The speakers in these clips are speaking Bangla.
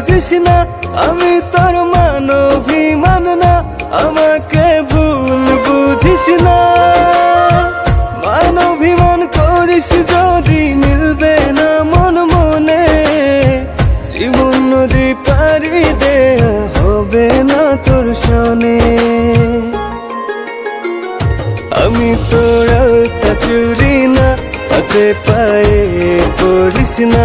গুজিস না, আমি তোর মানভিমান না, আমাকে ভুল বুঝিস না। মানভিমান করিস যদি মিলবে না মন মনে, জীবন নদী পারি দেয়া হবে না তোর শনে। আমি তোর চুরি না, হাতে পায়ে করিস না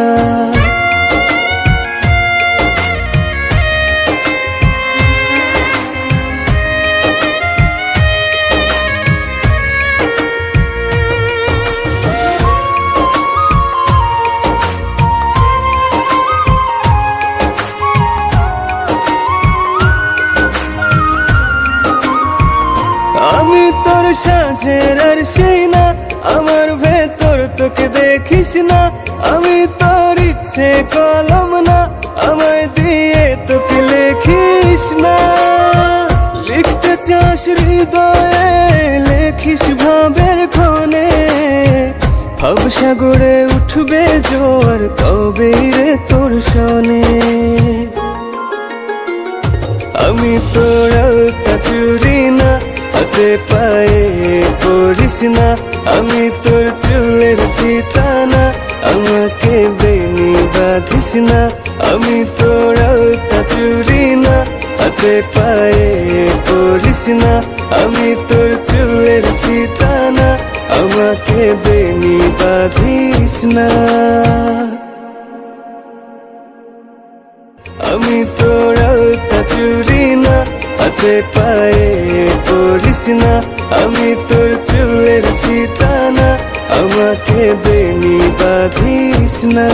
আমি তোর সাজের আর সেই না। আমার ভেতর তোকে দেখিস না। আমি তোর ইচ্ছে কলম না। আমায় দিয়ে তোকে লেখিস না। লিখতে চাস হৃদয়ে, লেখিস ভাবের ক্ষণে ভাবসাগরে উঠবে জোর তবে রে তোর শনে। আমি তোর চুরি হাতে পায়ে পড়িস না। আমি তোর চুলের ফিতানা, আমাকে বেনি বাঁধিস না। আমি তোর আলতা চুরি না, হাতে পায়ে পড়িস না। আমি তোর চুলের ফিতানা, আমাকে বেনি বাঁধিস না। আমি তোর হাতে পায়ে পড়িস না। আমি তোর চুলের ফিতানা আমাকে বেনি বাঁধিস না।